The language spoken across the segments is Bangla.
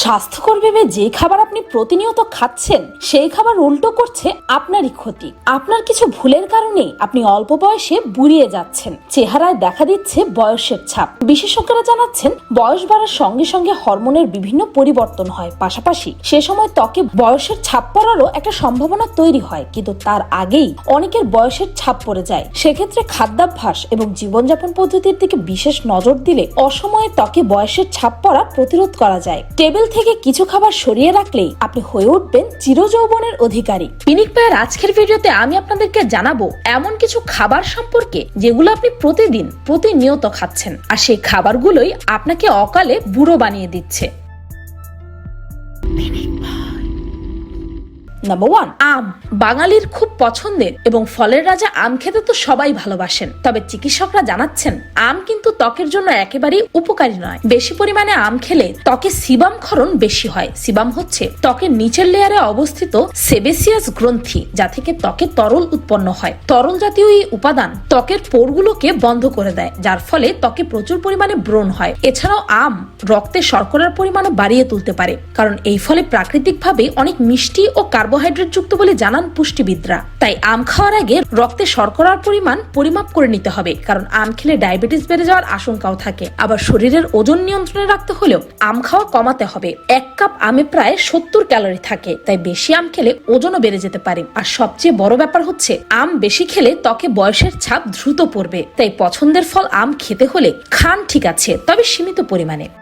স্বাস্থ্যকর ভেবে যে খাবার আপনি প্রতিনিয়ত খাচ্ছেন, সেই খাবার উল্টো করছে আপনারই ক্ষতি। আপনার কিছু ভুলের কারণে আপনি অল্প বয়সে বুড়িয়ে যাচ্ছেন। চেহারায় দেখা দিচ্ছে বয়সের ছাপ। বিশেষজ্ঞরা জানাচ্ছেন, বয়স বাড়ার সঙ্গে সঙ্গে হরমোনের বিভিন্ন পরিবর্তন হয়। পাশাপাশি সে সময় ত্বকে বয়সের ছাপ পড়ারও একটা সম্ভাবনা তৈরি হয়। কিন্তু তার আগেই অনেকের বয়সের ছাপ পড়ে যায়। সেক্ষেত্রে খাদ্যাভ্যাস এবং জীবনযাপন পদ্ধতির দিকে বিশেষ নজর দিলে অসময়ে ত্বকে বয়সের ছাপ পড়া প্রতিরোধ করা যায়। টেবিল থেকে কিছু খাবার সরিয়ে রাখলেই আপনি হয়ে উঠবেন চিরযৌবনের অধিকারী। পিনিক পায়ের আজকের ভিডিওতে আমি আপনাদেরকে জানাব এমন কিছু খাবার সম্পর্কে যেগুলো আপনি প্রতিদিন প্রতিনিয়ত খাচ্ছেন। আর সেই খাবারগুলোই আপনাকে অকালে বুড়ো বানিয়ে দিচ্ছে। নাম্বার ওয়ান আম। বাঙালির খুব পছন্দের এবং ফলের রাজা আম খেতে তো সবাই ভালোবাসেন। তবে চিকিৎসকরা জানাচ্ছেন, আম কিন্তু ত্বকের জন্য একেবারেই উপকারী নয়। বেশি পরিমাণে আম খেলে ত্বকে সিবাম ক্ষরণ বেশি হয়। সিবাম হচ্ছে ত্বকের নিচের লেয়ারে অবস্থিত সেবেসিয়াস গ্রন্থি, যা থেকে ত্বকে তরল উৎপন্ন হয়। তরল জাতীয় এই উপাদান ত্বকের পোরগুলোকে বন্ধ করে দেয়, যার ফলে ত্বকে প্রচুর পরিমাণে ব্রণ হয়। এছাড়াও আম রক্তে শর্করার পরিমাণও বাড়িয়ে তুলতে পারে, কারণ এই ফলে প্রাকৃতিকভাবে অনেক মিষ্টি ও কার্বোহাইড্রেট যুক্ত বলে জানান পুষ্টিবিদরা। তাই আম খাওয়ার আগে রক্তে শর্করার পরিমাণ পরিমাপ করে নিতে হবে, কারণ আম খেলে ডায়াবেটিস বেড়ে যাওয়ার আশঙ্কাও থাকে। আবার শরীরের ওজন নিয়ন্ত্রণে রাখতে হলেও আম খাওয়া কমাতে হবে। এক কাপ আমে প্রায় সত্তর ক্যালোরি থাকে, তাই বেশি আম খেলে ওজনও বেড়ে যেতে পারে। আর সবচেয়ে বড় ব্যাপার হচ্ছে, আম বেশি খেলে ত্বকে বয়সের ছাপ দ্রুত পড়বে, তাই পছন্দের ফল আম খেতে হলে খান ঠিক আছে, তবে সীমিত পরিমাণে।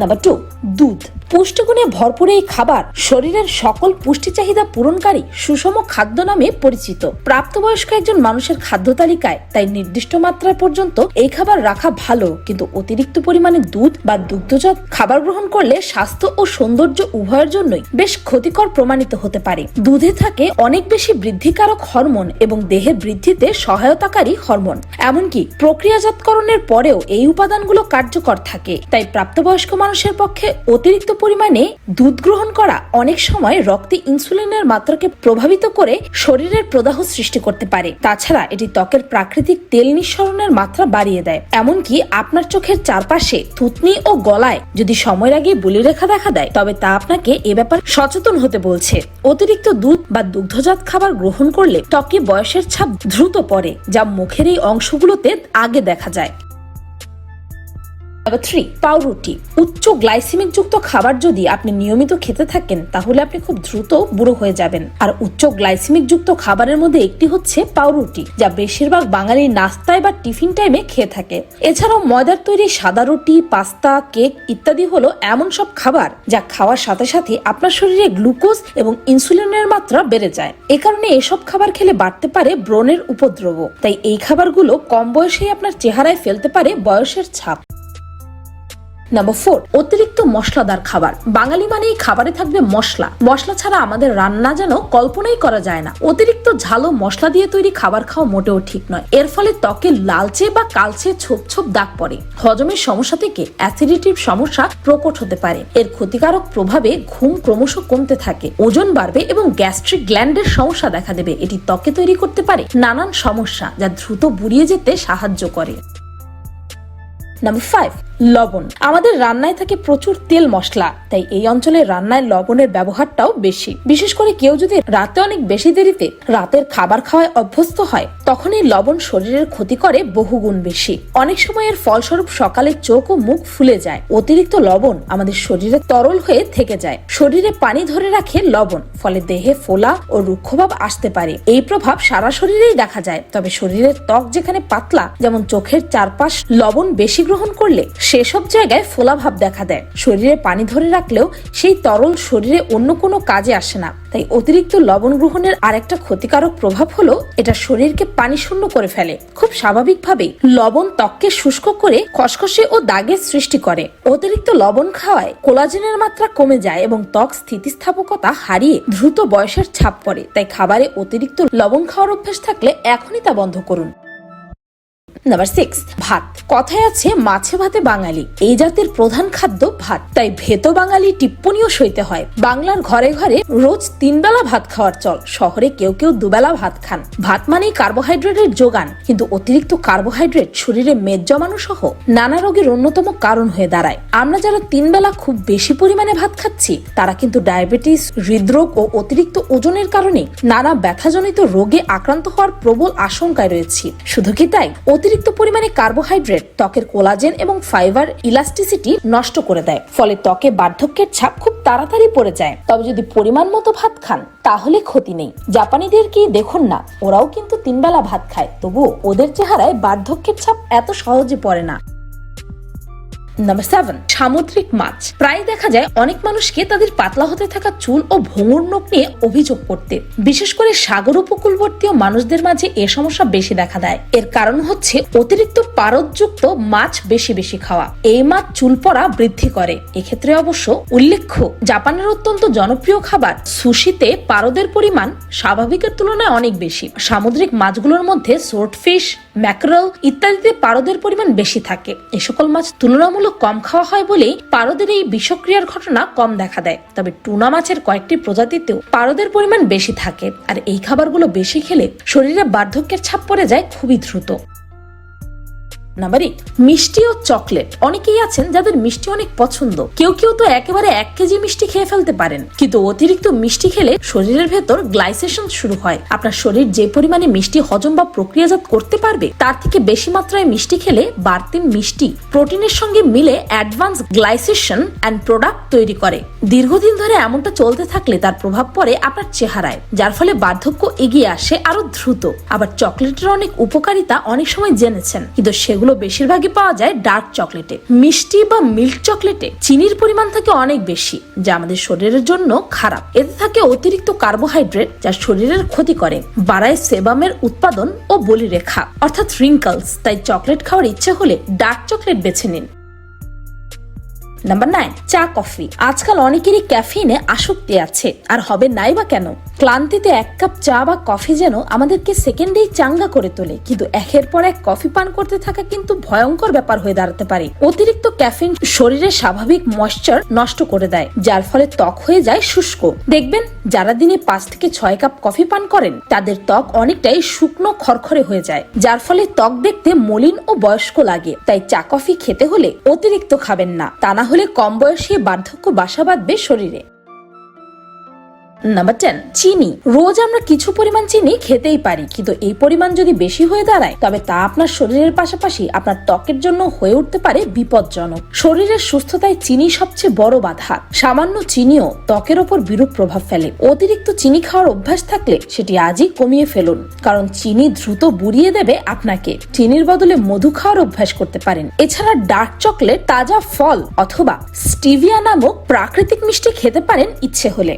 নাম্বার টু দুধ। পুষ্টিগুণে ভরপুর এই খাবার শরীরের সকল পুষ্টি চাহিদা পূরণকারী সুষম খাদ্য নামে পরিচিত। প্রাপ্তবয়স্ক একজন মানুষের খাদ্য তালিকায় তাই নির্দিষ্ট মাত্রায় পর্যন্ত এই খাবার রাখা ভালো। কিন্তু অতিরিক্ত পরিমাণে দুধ বা দুগ্ধজাত খাবার গ্রহণ করলে স্বাস্থ্য ও সৌন্দর্য উভয়ের জন্যই বেশ ক্ষতিকর প্রমাণিত হতে পারে। দুধে থাকে অনেক বেশি বৃদ্ধিকারক হরমোন এবং দেহের বৃদ্ধিতে সহায়তাকারী হরমোন। এমনকি প্রক্রিয়াজাতকরণের পরেও এই উপাদানগুলো কার্যকর থাকে। তাই প্রাপ্তবয়স্ক মানুষের পক্ষে অতিরিক্ত পরিমাণে দুধ গ্রহণ করা অনেক সময় রক্তে ইনসুলিনের মাত্রাকে প্রভাবিত করে শরীরের প্রদাহ সৃষ্টি করতে পারে। তাছাড়া এটি ত্বকের প্রাকৃতিক তেল নিঃসরণের মাত্রা বাড়িয়ে দেয়। এমনকি আপনার চোখের চারপাশে থুতনি ও গলায় যদি সময়ের আগে বলিরেখা দেখা দেয়, তবে তা আপনাকে এ ব্যাপার সচেতন হতে বলছে। অতিরিক্ত দুধ বা দুগ্ধজাত খাবার গ্রহণ করলে ত্বকে বয়সের ছাপ দ্রুত পড়ে, যা মুখের এই অংশগুলোতে আগে দেখা যায়। নাম্বার থ্রি পাউরুটি উচ্চ গ্লাইসেমিক যুক্ত খাবার যদি আপনি নিয়মিত খেতে থাকেন, তাহলে আপনি খুব দ্রুত বুড়ো হয়ে যাবেন। আর উচ্চ গ্লাইসেমিক যুক্ত খাবারের মধ্যে একটি হচ্ছে পাউরুটি যা বেশিরভাগ বাঙালি নাস্তায় বা টিফিন টাইমে খেয়ে থাকে। এছাড়াও ময়দার তৈরি সাদা রুটি, পাস্তা, কেক ইত্যাদি হলো এমন সব খাবার যা খাওয়ার সাথে সাথে আপনার শরীরে গ্লুকোজ এবং ইনসুলিনের মাত্রা বেড়ে যায়। এ কারণে এসব খাবার খেলে বাড়তে পারে ব্রণের উপদ্রব। তাই এই খাবারগুলো কম বয়সেই আপনার চেহারায় ফেলতে পারে বয়সের ছাপ। নাম্বার ফোর অতিরিক্ত মশলাদার খাবার। বাঙালি মানে এই খাবারে থাকবে মশলা। মশলা ছাড়া আমাদের রান্না যেন কল্পনাই করা যায় না। অতিরিক্ত ঝালো মশলা দিয়ে তৈরি খাবার খাওয়া মোটেও ঠিক নয়। এর ফলে ত্বকে লালচে বা কালচে ছোপ ছোপ দাগ পড়ে। হজমের সমস্যা থেকে অ্যাসিডিটির সমস্যা প্রকট হতে পারে। এর ক্ষতিকারক প্রভাবে ঘুম ক্রমশ কমতে থাকে। ওজন বাড়বে এবং গ্যাস্ট্রিক গ্ল্যান্ডের সমস্যা দেখা দেবে। এটি ত্বকে তৈরি করতে পারে নানান সমস্যা যা দ্রুত বুড়িয়ে যেতে সাহায্য করে। নাম্বার ফাইভ লবণ। আমাদের রান্নায় থাকে প্রচুর তেল মশলা, তাই এই অঞ্চলে রান্নায় লবণের ব্যবহারটাও বেশি। বিশেষ করে কেউ যদি রাতে অনেক বেশি দেরিতে রাতের খাবার খাওয়ায় অভ্যস্ত হয় তখন এই লবণ শরীরের ক্ষতি করে বহুগুণ বেশি। অনেক সময় এর ফলস্বরূপ সকালে চোখ ও মুখ ফুলে যায়। অতিরিক্ত লবণ আমাদের শরীরে তরল হয়ে থেকে যায়। শরীরে পানি ধরে রাখে লবণ, ফলে দেহে ফোলা ও রুক্ষভাব আসতে পারে। এই প্রভাব সারা শরীরেই দেখা যায়। তবে শরীরের ত্বক যেখানে পাতলা, যেমন চোখের চারপাশ লবণ বেশি গ্রহণ করলে সেসব জায়গায় ফোলা ভাব দেখা দেয়। শরীরে পানি ধরে রাখলেও সেই তরল শরীরে অন্য কোনো কাজে আসে না। তাই অতিরিক্ত লবণ গ্রহণের আরেকটা ক্ষতিকারক প্রভাব হলো এটা শরীরকে পানি শূন্য করে ফেলে। খুব স্বাভাবিকভাবেই লবণ ত্বককে শুষ্ক করে খসখসে ও দাগের সৃষ্টি করে। অতিরিক্ত লবণ খাওয়ায় কোলাজেনের মাত্রা কমে যায় এবং ত্বক স্থিতিস্থাপকতা হারিয়ে দ্রুত বয়সের ছাপ পড়ে। তাই খাবারে অতিরিক্ত লবণ খাওয়ার অভ্যেস থাকলে এখনই তা বন্ধ করুন। নাম্বার সিক্স ভাত। কথায় আছে মাছে ভাতে বাঙালি। এই জাতের প্রধান খাদ্য ভাত। তাই ভেতো বাঙালি টিপ্পনিও সইতে হয়। বাংলার ঘরে ঘরে রোজ তিন বেলা ভাত খাওয়ার চল। শহরে কেউ কেউ দুবেলা ভাত খান। ভাত মানেই কার্বোহাইড্রেটের যোগান। কিন্তু অতিরিক্ত কার্বোহাইড্রেট শরীরে মেদ জমানো সহ নানা রোগের অন্যতম কারণ হয়ে দাঁড়ায়। আমরা যারা তিন বেলা খুব বেশি পরিমাণে ভাত খাচ্ছি, তারা কিন্তু ডায়াবেটিস, হৃদরোগ ও অতিরিক্ত ওজনের কারণে নানা ব্যথাজনিত রোগে আক্রান্ত হওয়ার প্রবল আশঙ্কায় রয়েছি। শুধু কি তাই? অতিরিক্ত পরিমাণে কার্বোহাইড্রেট, ত্বকের কোলাজেন এবং ফাইবার ইলাস্টিসিটি নষ্ট করে দেয়। ফলে ত্বকে বার্ধক্যের ছাপ খুব তাড়াতাড়ি পড়ে যায়। তবে যদি পরিমাণ মতো ভাত খান, তাহলে ক্ষতি নেই। জাপানিদের কি দেখুন না, ওরাও কিন্তু তিনবেলা ভাত খায়। তবুও ওদের চেহারায় বার্ধক্যের ছাপ এত সহজে পড়ে না। নাম্বার সেভেন সামুদ্রিক মাছ। প্রায় দেখা যায় অনেক মানুষকে তাদের পাতলা হতে থাকা চুল ও ভঙ্গুর নখ নিয়ে অভিযোগ করতে। বিশেষ করে সাগর উপকূলবর্তী মানুষদের মাঝে এ সমস্যা বেশি দেখা দেয়। এর কারণ হচ্ছে অতিরিক্ত পারদযুক্ত মাছ বেশি বেশি খাওয়া। এই মাছ চুল পড়া বৃদ্ধি করে। এক্ষেত্রে অবশ্য উল্লেখ্য, জাপানের অত্যন্ত জনপ্রিয় খাবার সুশিতে পারদের পরিমাণ স্বাভাবিকের তুলনায় অনেক বেশি। সামুদ্রিক মাছগুলোর মধ্যে সোর্টফিশ ম্যাকরল ইত্যাদিতে পারদের পরিমাণ বেশি থাকে। এ সকল মাছ তুলনামূলক কম খাওয়া হয় বলেই পারদের এই বিষক্রিয়ার ঘটনা কম দেখা দেয়। তবে টুনা মাছের কয়েকটি প্রজাতিতেও পারদের পরিমাণ বেশি থাকে। আর এই খাবারগুলো বেশি খেলে শরীরে বার্ধক্যের ছাপ পড়ে যায় খুবই দ্রুত। নাম্বার এইট মিষ্টি ও চকলেট অনেকেই আছেন যাদের মিষ্টি অনেক পছন্দ। কেউ কেউ তো একেবারে এক কেজি মিষ্টি খেয়ে ফেলতে পারেন। কিন্তু অতিরিক্ত মিষ্টি খেলে শরীরের ভেতর গ্লাইসেশন শুরু হয়। আপনার শরীর যে পরিমাণে মিষ্টি হজম বা প্রক্রিয়াজাত করতে পারবে, তার থেকে বেশি মাত্রায় মিষ্টি খেলে বাড়তি মিষ্টি, প্রোটিনের সঙ্গে মিলে অ্যাডভান্স গ্লাইসেশন অ্যান্ড প্রোডাক্ট তৈরি করে। দীর্ঘদিন ধরে এমনটা চলতে থাকলে তার প্রভাব পড়ে আপনার চেহারায়, যার ফলে বার্ধক্য এগিয়ে আসে আরও দ্রুত। আবার চকলেটের অনেক উপকারিতা অনেক সময় জেনেছেন, কিন্তু সেগুলো বেশিরভাগই পাওয়া যায় ডার্ক চকলেটে। মিষ্টি বা মিল্ক চকলেটে চিনির পরিমাণ থাকে অনেক বেশি, যা আমাদের শরীরের জন্য খারাপ। এতে থাকে অতিরিক্ত কার্বোহাইড্রেট, যা শরীরের ক্ষতি করে, বাড়ায় সেবামের উৎপাদন ও বলিরেখা, অর্থাৎ রিঙ্কলস তাই চকলেট খাওয়ার ইচ্ছে হলে ডার্ক চকলেট বেছে নিন। নাম্বার নাইন চা, কফি। আজকাল অনেকেরই ক্যাফিনে আসক্তি আছে। আর হবে নাই বা কেন? ক্লান্তিতে এক কাপ চা বা কফি যেন আমাদেরকে সেকেন্ডেই চাঙ্গা করে তোলে। কিন্তু একের পর এক কফি পান করতে থাকা কিন্তু ভয়ঙ্কর ব্যাপার হয়ে দাঁড়াতে পারে। অতিরিক্ত ক্যাফিন শরীরের স্বাভাবিক ময়শ্চার নষ্ট করে দেয়, যার ফলে ত্বক হয়ে যায় শুষ্ক। দেখবেন, যারা দিনে পাঁচ থেকে ছয় কাপ কফি পান করেন, তাদের ত্বক অনেকটাই শুকনো খরখরে হয়ে যায়, যার ফলে ত্বক দেখতে মলিন ও বয়স্ক লাগে। তাই চা, কফি খেতে হলে অতিরিক্ত খাবেন না। তা না হলে কম বয়সে বার্ধক্য বাসা বাঁধবে শরীরে। নাম্বার টেন চিনি। রোজ আমরা কিছু পরিমাণ চিনি খেতেই পারি, কিন্তু এই পরিমাণ যদি বেশি হয়ে দাঁড়ায়, তবে তা আপনার শরীরের পাশাপাশি আপনার ত্বকের জন্য হয়ে উঠতে পারে বিপজ্জনক। শরীরের সুস্থতায় চিনি সবচেয়ে বড় বাধা। সামান্য চিনিও ত্বকের ওপর বিরূপ প্রভাব ফেলে। অতিরিক্ত চিনি খাওয়ার অভ্যাস থাকলে সেটি আজই কমিয়ে ফেলুন, কারণ চিনি দ্রুত বুড়িয়ে দেবে আপনাকে। চিনির বদলে মধু খাওয়ার অভ্যাস করতে পারেন। এছাড়া ডার্ক চকলেট, তাজা ফল অথবা স্টিভিয়া নামক প্রাকৃতিক মিষ্টি খেতে পারেন ইচ্ছে হলে।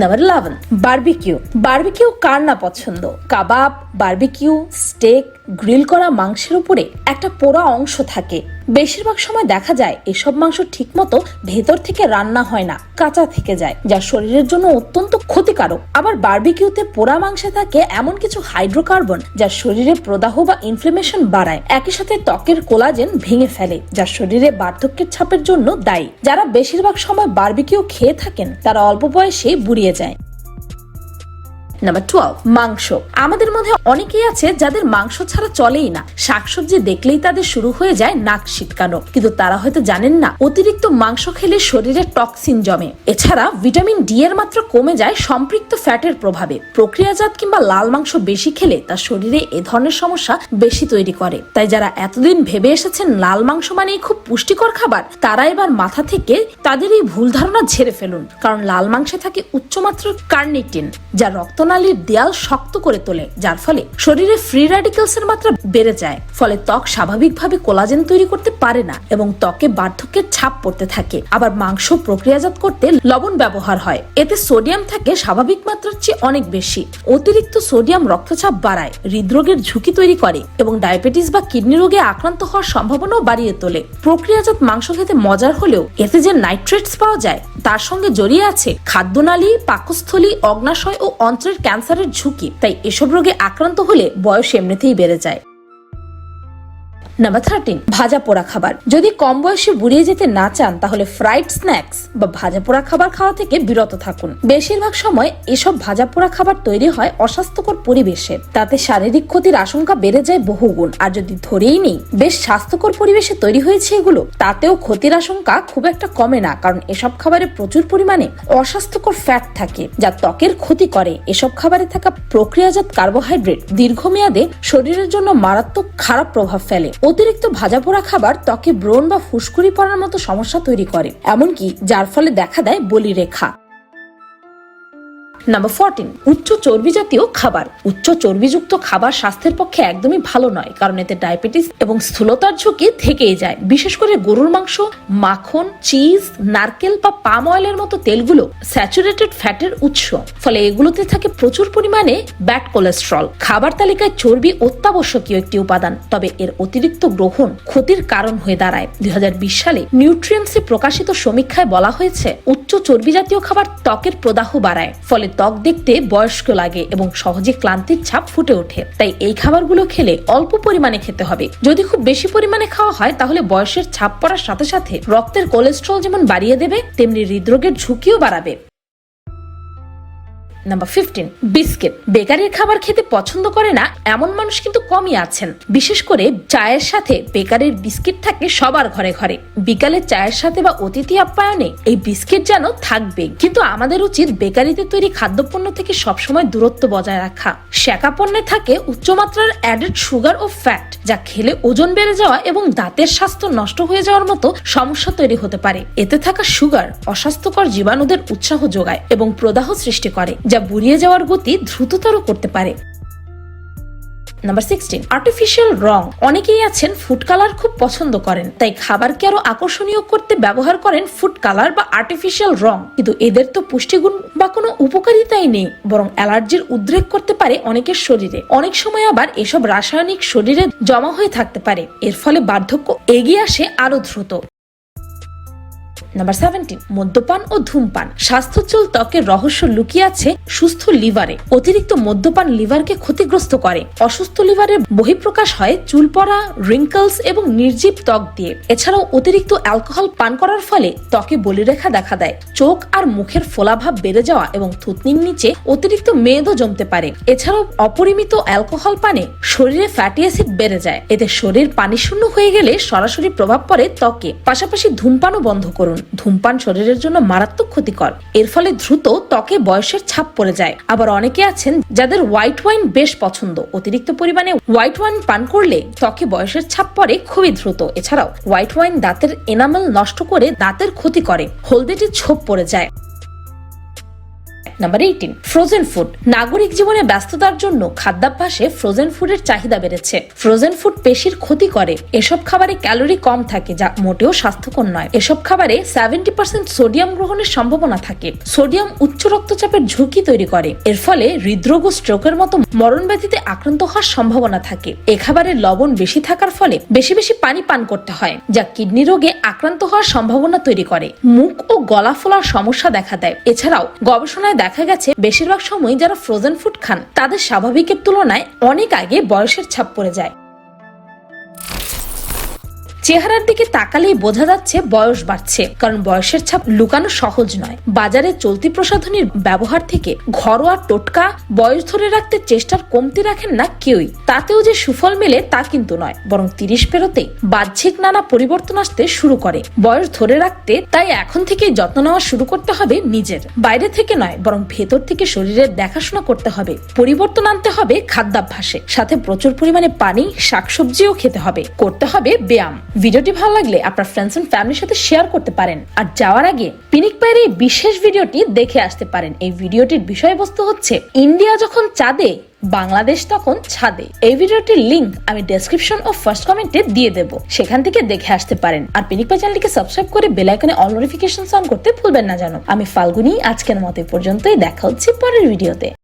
Number eleven barbecue. বার্বিকিউ কার না পছন্দ? কাবাব বার্বিকিউ স্টেক গ্রিল করা মাংসের উপরে একটা পোড়া অংশ থাকে। বেশিরভাগ সময় দেখা যায় এসব মাংস ঠিকমতো ভেতর থেকে রান্না হয় না, কাঁচা থেকে যায়, যা শরীরের জন্য অত্যন্ত ক্ষতিকারক। আবার বার্বিকিউতে পোড়া মাংসে থাকে এমন কিছু হাইড্রোকার্বন যা শরীরে প্রদাহ বা ইনফ্লেমেশন বাড়ায়। একই সাথে ত্বকের কোলাজেন ভেঙে ফেলে, যা শরীরে বার্ধক্যের ছাপের জন্য দায়ী। যারা বেশিরভাগ সময় বার্বিকিউ খেয়ে থাকেন, তারা অল্প বয়সে বুড়িয়ে যায়। নাম্বার টুয়েলভ মাংস। আমাদের মধ্যে অনেকেই আছে যাদের মাংস ছাড়া চলেই না। শাকসবজি দেখলেই তাদের শুরু হয়ে যায় নাক শীতকানো কিন্তু তারা হয়তো জানেন না, অতিরিক্ত মাংস খেলে শরীরে টক্সিন জমে। এছাড়া ভিটামিন ডি এর মাত্রা কমে যায় সম্পৃক্ত ফ্যাটের প্রভাবে। প্রক্রিয়াজাত কিংবা লাল মাংস বেশি খেলে তার শরীরে এ ধরনের সমস্যা বেশি তৈরি করে। তাই যারা এতদিন ভেবে এসেছেন লাল মাংস মানেই খুব পুষ্টিকর খাবার, তারা এবার মাথা থেকে তাদের এই ভুল ধারণা ঝেড়ে ফেলুন। কারণ লাল মাংসে থাকে উচ্চমাত্রার কার্নিটিন, যা রক্তনালীর দেয়াল শক্ত করে তোলে, যার ফলে শরীরে ফ্রি র্যাডিক্যালস এর মাত্রা বেড়ে যায়। ফলে ত্বক স্বাভাবিকভাবে কোলাজেন তৈরি করতে পারে না এবং ত্বকে বার্ধক্যের ছাপ পড়তে থাকে। আবার মাংস প্রক্রিয়াজাত করতে লবণ ব্যবহার হয়। এতে সোডিয়াম থাকে স্বাভাবিক মাত্রার চেয়ে অনেক বেশি। অতিরিক্ত সোডিয়াম রক্তচাপ বাড়ায়, হৃদরোগের ঝুঁকি তৈরি করে এবং ডায়াবেটিস বা কিডনি রোগে আক্রান্ত হওয়ার সম্ভাবনাও বাড়িয়ে তোলে। প্রক্রিয়াজাত মাংস খেতে মজার হলেও এতে যে নাইট্রেটস পাওয়া যায়, তার সঙ্গে জড়িয়ে আছে খাদ্যনালী, পাকস্থলী, অগ্নাশয় ও অন্ত্রের ক্যান্সারের ঝুঁকি তাই এসব রোগে আক্রান্ত হলে বয়স এমনিতেই বেড়ে যায়। নাম্বার থার্টিন ভাজা পোড়া খাবার। যদি কম বয়সে বুড়িয়ে যেতে না চান, তাহলে ফ্রাইড স্ন্যাক্স বা ভাজা পোড়া খাবার খাওয়া থেকে বিরত থাকুন। বেশিরভাগ সময় এসব ভাজা পোড়া খাবার তৈরি হয় অস্বাস্থ্যকর পরিবেশে। তাতে শারীরিক ক্ষতির আশঙ্কা বেড়ে যায় বহুগুণ আর যদি ধরেই নেই, বেশ স্বাস্থ্যকর পরিবেশে তৈরি হয়েছে এগুলো, তাতেও ক্ষতির আশঙ্কা খুব একটা কমে না। কারণ এসব খাবারে প্রচুর পরিমাণে অস্বাস্থ্যকর ফ্যাট থাকে, যা ত্বকের ক্ষতি করে। এসব খাবারে থাকা প্রক্রিয়াজাত কার্বোহাইড্রেট দীর্ঘমেয়াদে শরীরের জন্য মারাত্মক খারাপ প্রভাব ফেলে। অতিরিক্ত ভাজা পোড়া খাবার ত্বকে ব্রণ বা ফুসকুড়ি পড়ার মতো সমস্যা তৈরি করে, এমনকি যার ফলে দেখা দেয় বলিরেখা। নাম্বার ফোরটিন উচ্চ চর্বি জাতীয় খাবার। উচ্চ চর্বিযুক্ত খাবার স্বাস্থ্যের পক্ষে একদমই ভালো নয়, কারণ এতে ডায়াবেটিস এবং স্থূলতার ঝুঁকি থেকেই যায়। বিশেষ করে গরুর মাংস, মাখন, চিজ, নারকেল বা পাম অয়েলের মতো তেলগুলো স্যাচুরেটেড ফ্যাটের উৎস। ফলে এগুলোতে থাকে প্রচুর পরিমাণে ব্যাড কোলেস্ট্রল। খাবার তালিকায় চর্বি অত্যাবশ্যকীয় একটি উপাদান, তবে এর অতিরিক্ত গ্রহণ ক্ষতির কারণ হয়ে দাঁড়ায়। দুই হাজার বিশ সালে নিউট্রিয়েন্টসে প্রকাশিত সমীক্ষায় বলা হয়েছে, উচ্চ চর্বি জাতীয় খাবার ত্বকের প্রদাহ বাড়ায়। ফলে ত্বক দেখতে বয়স্ক লাগে এবং সহজে ক্লান্তির ছাপ ফুটে ওঠে। তাই এই খাবারগুলো খেলে অল্প পরিমাণে খেতে হবে। যদি খুব বেশি পরিমাণে খাওয়া হয়, তাহলে বয়সের ছাপ পড়ার সাথে সাথে রক্তের কোলেস্ট্রল যেমন বাড়িয়ে দেবে, তেমনি হৃদরোগের ঝুঁকিও বাড়াবে। নাম্বার ফিফটিন বিস্কিট বেকারির খাবার খেতে পছন্দ করে না, এমন মানুষ কিন্তু কমই আছেন। বিশেষ করে চায়ের সাথে বেকারির বিস্কিট থাকে সবার ঘরে ঘরে। বিকালে চায়ের সাথে বা অতিথি আপ্যায়নে এই বিস্কিট যেন থাকবে। কিন্তু আমাদের উচিত বেকারিতে তৈরি খাদ্যপণ্য থেকে সবসময় দূরত্ব বজায় রাখা। শেখা পণ্যে থাকে উচ্চমাত্রার অ্যাডেড সুগার ও ফ্যাট যা খেলে ওজন বেড়ে যাওয়া এবং দাঁতের স্বাস্থ্য নষ্ট হয়ে যাওয়ার মতো সমস্যা তৈরি হতে পারে। এতে থাকা সুগার অস্বাস্থ্যকর জীবাণুদের উৎসাহ যোগায় এবং প্রদাহ সৃষ্টি করে, যা বুড়িয়ে যাওয়ার গতি দ্রুততর করতে পারে। নাম্বার সিক্সটিন আর্টিফিশিয়াল রং। অনেকেই আছেন ফুড কালার খুব পছন্দ করেন, তাই খাবারকে আরও আকর্ষণীয় করতে ব্যবহার করেন ফুড কালার বা আর্টিফিশিয়াল রং। কিন্তু এদের তো পুষ্টিগুণ বা কোনো উপকারিতাই নেই, বরং অ্যালার্জির উদ্রেক করতে পারে অনেকের শরীরে। অনেক সময় আবার এসব রাসায়নিক শরীরে জমা হয়ে থাকতে পারে, এর ফলে বার্ধক্য এগিয়ে আসে আরও দ্রুত। নাম্বার সেভেন্টিন মদ্যপান ও ধূমপান। স্বাস্থ্যচল ত্বকের রহস্য লুকিয়ে আছে সুস্থ লিভারে। অতিরিক্ত মদ্যপান লিভারকে ক্ষতিগ্রস্ত করে। অসুস্থ লিভারের বহিঃপ্রকাশ হয় চুল পড়া রিঙ্কলস এবং নির্জীব ত্বক দিয়ে। এছাড়াও অতিরিক্ত অ্যালকোহল পান করার ফলে ত্বকে বলিরেখা দেখা দেয়। চোখ আর মুখের ফোলাভাব বেড়ে যাওয়া এবং থুতনির নিচে অতিরিক্ত মেদও জমতে পারে। এছাড়াও অপরিমিত অ্যালকোহল পানে শরীরে ফ্যাটি অ্যাসিড বেড়ে যায়। এতে শরীর পানি শূন্য হয়ে গেলে সরাসরি প্রভাব পড়ে ত্বকে। পাশাপাশি ধূমপানও বন্ধ করুন। ধূমপান শরীরের জন্য মারাত্মক ক্ষতিকর। এর ফলে দ্রুত ত্বকে বয়সের ছাপ পড়ে যায়। আবার অনেকে আছেন যাদের হোয়াইট ওয়াইন বেশ পছন্দ। অতিরিক্ত পরিমাণে হোয়াইট ওয়াইন পান করলে ত্বকে বয়সের ছাপ পড়ে খুবই দ্রুত। এছাড়াও হোয়াইট ওয়াইন দাঁতের এনামেল নষ্ট করে দাঁতের ক্ষতি করে। হলদেটি ছোপ পড়ে যায়। নাম্বার এইটিন ফ্রোজেন ফুড নাগরিক জীবনে ব্যস্ততার জন্য খাদ্যাভ্যাসে ফ্রোজেন ফুডের চাহিদা বেড়েছে। ফ্রোজেন ফুড পেশির ক্ষতি করে। এসব খাবারে ক্যালোরি কম থাকে, যা মোটেও স্বাস্থ্যকর নয়। এসব খাবারে সেভেন্টি পার্সেন্ট সোডিয়াম গ্রহণের সম্ভাবনা থাকে। সোডিয়াম উচ্চ রক্তচাপের ঝুঁকি তৈরি করে। এর ফলে হৃদরোগ ও স্ট্রোকের মতো মরণ ব্যাধিতে আক্রান্ত হওয়ার সম্ভাবনা থাকে। এ খাবারে লবণ বেশি থাকার ফলে বেশি বেশি পানি পান করতে হয়, যা কিডনি রোগে আক্রান্ত হওয়ার সম্ভাবনা তৈরি করে। মুখ ও গলা ফোলার সমস্যা দেখা দেয়। এছাড়াও গবেষণায় দেখা গেছে, বেশিরভাগ সময় যারা ফ্রোজেন ফুড খান, তাদের স্বাভাবিকের তুলনায় অনেক আগে বয়সের ছাপ পড়ে যায়। চেহারার দিকে তাকালেই বোঝা যাচ্ছে বয়স বাড়ছে, কারণ বয়সের ছাপ লুকানো সহজ নয়। বাজারে চলতি প্রসাধনীর ব্যবহার থেকে ঘরোয়া টোটকা, বয়স ধরে রাখতে চেষ্টার কমতি রাখেন না কেউই। তাতেও যে সুফল মেলে তা কিন্তু নয়, বরং তিরিশ পেরোতে বাহ্যিক নানা পরিবর্তন আসতে শুরু করে। বয়স ধরে রাখতে তাই এখন থেকেই যত্ন নেওয়া শুরু করতে হবে নিজের। বাইরে থেকে নয়, বরং ভেতর থেকে শরীরের দেখাশোনা করতে হবে। পরিবর্তন আনতে হবে খাদ্যাভ্যাসে। সাথে প্রচুর পরিমাণে পানি, শাকসবজিও খেতে হবে। করতে হবে ব্যায়াম। ভিডিওটি ভালো লাগলে আপনার ফ্রেন্ডস এন্ড ফ্যামিলির সাথে শেয়ার করতে পারেন। আর যাওয়ার আগে পিনিক পায়ের এই বিশেষ ভিডিওটি দেখে আসতে পারেন। এই ভিডিওটির বিষয়বস্তু হচ্ছে, ইন্ডিয়া যখন চাঁদে, বাংলাদেশ তখন ছাদে। এই ভিডিওটির লিংক আমি ডেসক্রিপশন ও ফার্স্ট কমেন্টে দিয়ে দেবো। সেখান থেকে দেখে আসতে পারেন। আর পিনিক পাই চ্যানেলটিকে সাবস্ক্রাইব করে বেল আইকনে অল নোটিফিকেশন অন করতে ভুলবেন না জানো। আমি ফাল্গুনি, আজকের মতো পর্যন্তই। দেখা হচ্ছে পরের ভিডিওতে।